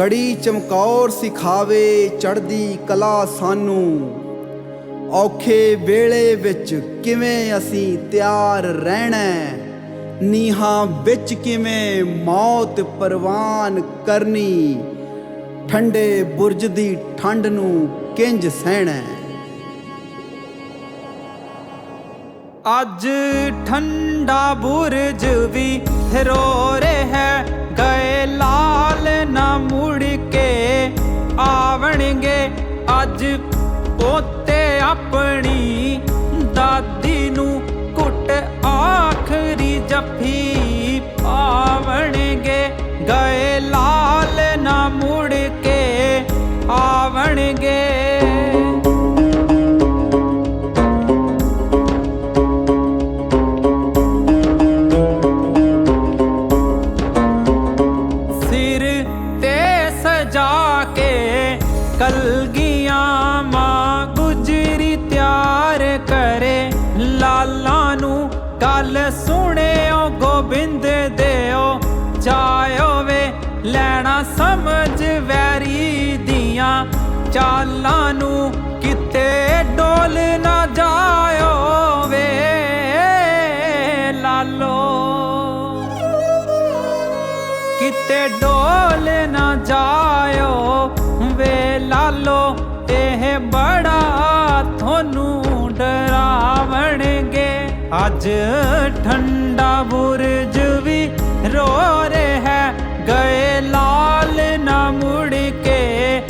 ਗੜੀ ਚਮਕੌਰ ਸਿਖਾਵੇ ਚੜਦੀ ਕਲਾ ਸਾਨੂੰ। ਔਖੇ ਵੇਲੇ ਵਿੱਚ ਕਿਵੇਂ ਅਸੀਂ ਤਿਆਰ ਰਹਿਣਾ? ਨੀਹਾਂ ਵਿੱਚ ਕਿਵੇਂ ਮੌਤ ਪਰਵਾਨ ਕਰਨੀ? ਠੰਡੇ ਬੁਰਜ ਦੀ ਠੰਡ ਨੂੰ ਕਿੰਜ ਸਹਿਣਾ? ਅੱਜ ਠੰਡਾ ਬੁਰਜ ਵੀ ਰੋ ਰਿਹਾ ਗਏ ਲਾਲ ਨਾ ਅੱਜ ਪੋਤੇ ਆਪਣੀ ਦਾਦੀ ਨੂੰ ਕੁੱਟ ਆਖਰੀ ਜੱਫੀ ਪਾਵਣਗੇ। ਸੁਣਿਓ ਗੋਬਿੰਦ ਦਿਓ, ਜਾਇਓ ਵੇ, ਲੈਣਾ ਸਮਝ ਵੈਰੀ ਦੀਆਂ। ਚਾਲਾਂ ਨੂੰ ਕਿਤੇ ਡੋਲ ਨਾ ਜਾਇਓ ਵੇ, ਲਾਲੋ। ਕਿਤੇ ਡੋਲ ਨਾ ਜਾਇਓ ਵੇ, ਲਾਲੋ, ਇਹ ਬੜਾ ਤੁਹਾਨੂੰ ਡਰਾਵਣਗੇ। ਅੱਜ ਠੰਡਾ ਬੁਰਜ ਵੀ ਰੋ ਰਿਹਾ ਗਏ ਲਾਲ ਨਾ ਮੁੜ ਕੇ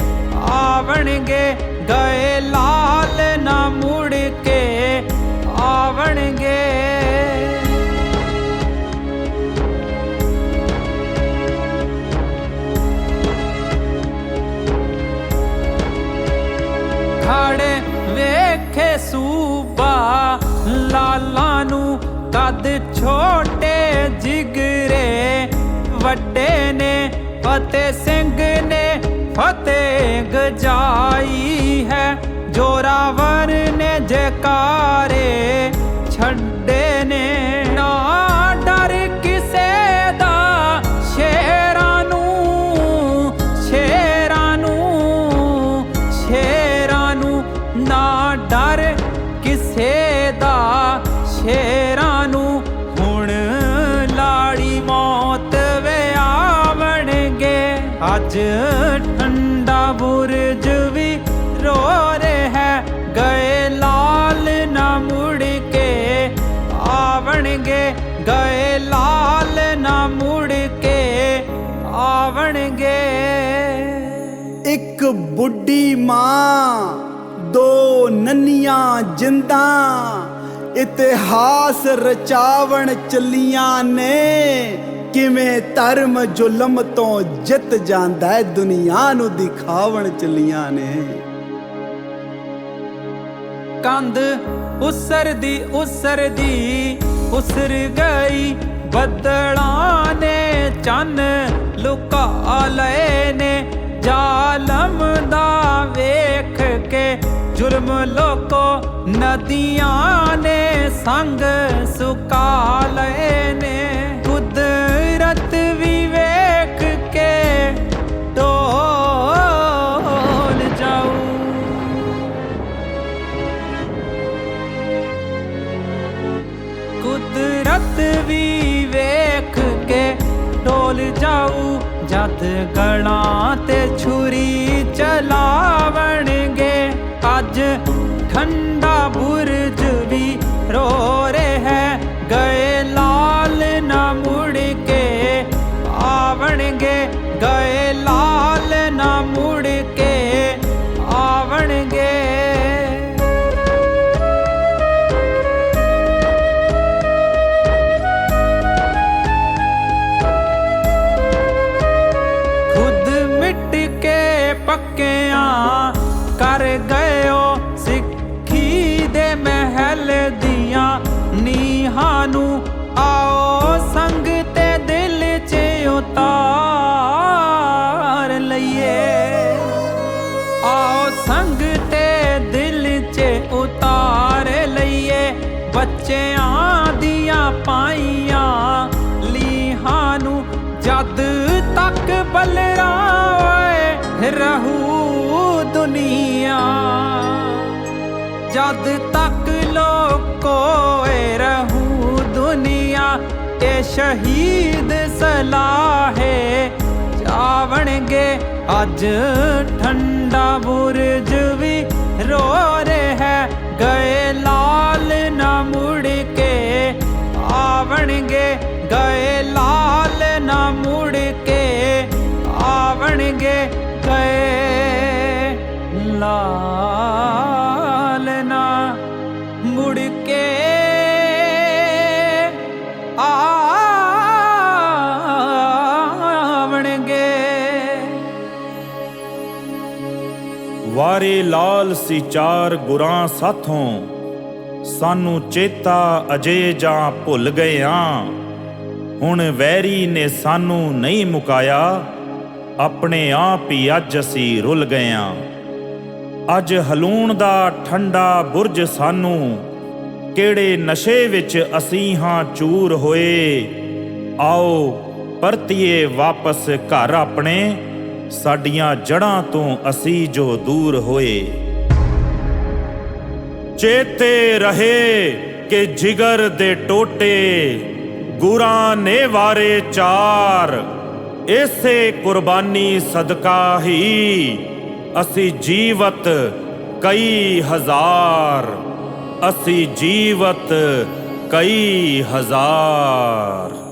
ਆਵਣਗੇ। ਗਏ ਲਾਲ ਨਾ ਮੁੜ ਕੇ ਆਵਣਗੇ। ਕਦ ਛੋਟੇ ਜਿਗਰੇ ਵੱਡੇ ਨੇ, ਫਤਿਹ ਸਿੰਘ ਨੇ ਫਤਿਹ ਗਜਾਈ ਹੈ। ਜੋਰਾਵਰ ਨੇ ਜਕਾਰੇ ਛੱਡੇ ਨੇ। ਨਾ ਡਰ ਕਿਸੇ ਦਾ ਸ਼ੇਰਾਂ ਨੂੰ ਸ਼ੇਰਾਂ ਨੂੰ ਸ਼ੇਰਾਂ ਨੂੰ ਨਾ ਡਰ ਕਿਸੇ ਦਾ ਸ਼ੇਰ ਅੱਜ ਠੰਡਾ ਬੁਰਜ ਵੀ ਰੋ ਹੈ। ਗਏ ਲਾਲ ਨਾ ਮੁੜ ਕੇ ਆਵਣਗੇ। ਗਏ ਲਾਲ ਨਾ ਮੁੜ ਕੇ ਆਵਣਗੇ। ਇੱਕ ਬੁੱਢੀ ਮਾਂ, ਦੋ ਨੰਨੀਆਂ ਜਿੰਦਾ, ਇਤਿਹਾਸ ਰਚਾਵਣ ਚੱਲੀਆਂ ਨੇ। ਕਿਵੇਂ ਧਰਮ ਜ਼ੁਲਮ ਤੋਂ ਜਿੱਤ ਜਾਂਦਾ ਹੈ, ਦੁਨੀਆ ਨੂੰ ਦਿਖਾਵਣ ਚੱਲੀਆਂ ਨੇ। ਕੰਧ ਉਸਰਦੀ ਉਸਰਦੀ, ਉਸਰ ਗਈ, ਬੱਦਲਾਂ ਨੇ ਚੰਨ ਲੁਕਾ ਲਏ ਨੇ। ਜ਼ਾਲਮ ਦਾ ਵੇਖ ਕੇ ਜ਼ੁਲਮ ਲੋਕੋ ਨਦੀਆਂ ਨੇ ਸੰਗ ਸੁਕਾ ਲਏ ਕੁਦਰਤ ਵੀ ਵੇਖ ਕੇ ਡੋਲ ਜਾਊ, ਜਦ ਗਲਾਂ ਤੇ ਛੁਰੀ ਚਲਾਵਣਗੇ। ਅੱਜ ਠੰਡਾ ਬੁਰਜ ਵੀ ਰੋ ਜਦ ਤੱਕ ਲੋਕੋਏ ਰਹੂ ਦੁਨੀਆ ਤੇ ਸ਼ਹੀਦ ਸਲਾਹੇ ਜਾਵਣਗੇ। ਅੱਜ ਠੰਡਾ ਬੁਰਜ ਵੀ ਰੋ ਹੈ, ਗਏ ਲਾਲ ਨਾ ਮੁੜ ਕੇ ਆਵਣਗੇ। ਗਏ ਲਾਲ ਨਾ ਮੁੜ ਕੇ ਆਵਣਗੇ, ਗਏ ਲਾਲ ਨਾ ਮੁੜ ਕੇ ਆਵਣਗੇ। ਵਾਰੇ ਲਾਲ ਸੀ ਚਾਰ ਗੁਰਾਂ ਸਾਥੋਂ, ਸਾਨੂੰ ਚੇਤਾ ਅਜੇ ਜਾਂ ਭੁੱਲ ਗਏ ਆਂ। ਹੁਣ ਵੈਰੀ ਨੇ ਸਾਨੂੰ ਨਹੀਂ ਮੁਕਾਇਆ, ਆਪਣੇ ਆਪ ਹੀ ਅੱਜ ਅਸੀਂ ਰੁੱਲ ਗਏ ਆਂ। ਅੱਜ ਹਲੂਣ ਦਾ ਠੰਡਾ ਬੁਰਜ ਸਾਨੂੰ, ਕਿਹੜੇ ਨਸ਼ੇ ਵਿੱਚ ਅਸੀਂ ਹਾਂ ਚੂਰ ਹੋਏ? ਆਓ ਪਰਤੀਏ ਵਾਪਸ ਘਰ ਆਪਣੇ, ਸਾਡੀਆਂ ਜੜਾਂ ਤੋਂ ਅਸੀਂ ਜੋ ਦੂਰ ਹੋਏ। ਚੇਤੇ ਰਹੇ ਕਿ ਜਿਗਰ ਦੇ ਟੋਟੇ, ਗੁਰਾਂ ਨੇ ਵਾਰੇ ਚਾਰ, ਇਸੇ ਕੁਰਬਾਨੀ ਸਦਕਾ ਹੀ। ਅਸੀਂ ਜੀਵਤ ਕਈ ਹਜ਼ਾਰ ਅਸੀਂ ਜੀਵਤ ਕਈ ਹਜ਼ਾਰ।